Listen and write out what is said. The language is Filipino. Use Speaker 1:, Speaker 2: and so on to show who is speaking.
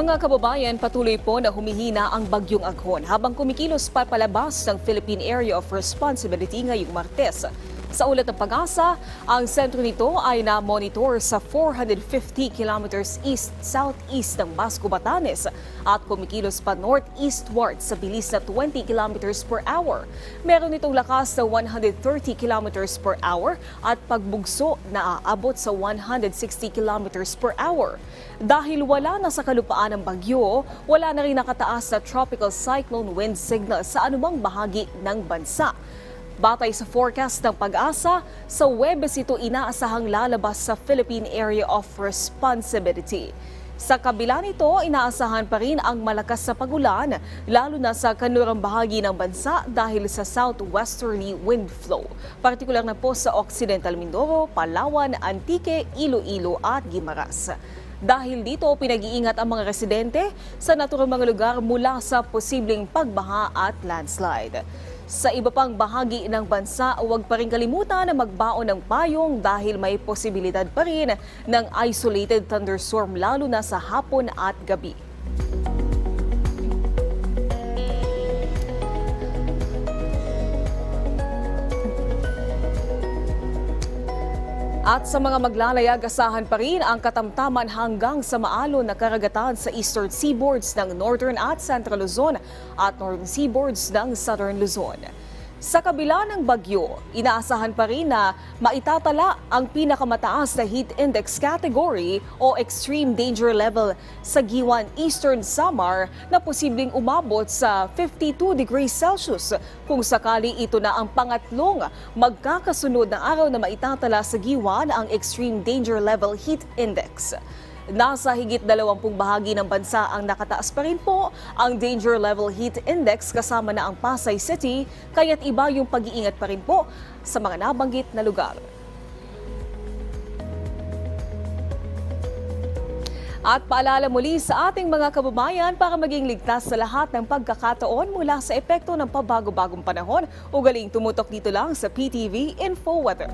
Speaker 1: Mga kababayan, patuloy po na humihina ang bagyong aghon habang kumikilos pa palabas ng Philippine Area of Responsibility ngayong Martes. Sa ulat ng pag-asa, ang sentro nito ay na-monitor sa 450 kilometers east-southeast ng Basco, Batanes at kumikilos pa northeastward sa bilis na 20 kilometers per hour. Meron itong lakas na 130 kilometers per hour at pagbugso na aabot sa 160 kilometers per hour. Dahil wala na sa kalupaan ng bagyo, wala na rin nakataas na tropical cyclone wind signal sa anumang bahagi ng bansa. Batay sa forecast ng pag-asa, sa Webes ito inaasahang lalabas sa Philippine Area of Responsibility. Sa kabila nito, inaasahan pa rin ang malakas sa pagulan, lalo na sa kanlurang bahagi ng bansa dahil sa southwesterly wind flow. Partikular na po sa Occidental Mindoro, Palawan, Antique, Iloilo at Guimaras. Dahil dito, pinag-iingat ang mga residente sa naturang mga lugar mula sa posibleng pagbaha at landslide. Sa iba pang bahagi ng bansa, huwag pa rin kalimutan na magbaon ng payong dahil may posibilidad pa rin ng isolated thunderstorm lalo na sa hapon at gabi. At sa mga maglalayag, asahan pa rin ang katamtaman hanggang sa maalon na karagatan sa eastern seaboards ng northern at central Luzon at northern seaboards ng southern Luzon. Sa kabila ng bagyo, inaasahan pa rin na maitatala ang pinakamataas na heat index category o extreme danger level sa Giwan Eastern Samar na posibleng umabot sa 52 degrees Celsius kung sakali ito na ang pangatlong magkakasunod na araw na maitatala sa Giwan ang extreme danger level heat index. Nasa higit 20 bahagi ng bansa ang nakataas pa rin po ang Danger Level Heat Index kasama na ang Pasay City, kaya't iba yung pag-iingat pa rin po sa mga nabanggit na lugar. At paalala muli sa ating mga kababayan para maging ligtas sa lahat ng pagkakataon mula sa epekto ng pabago-bagong panahon. Ugaling tumutok dito lang sa PTV Info Weather.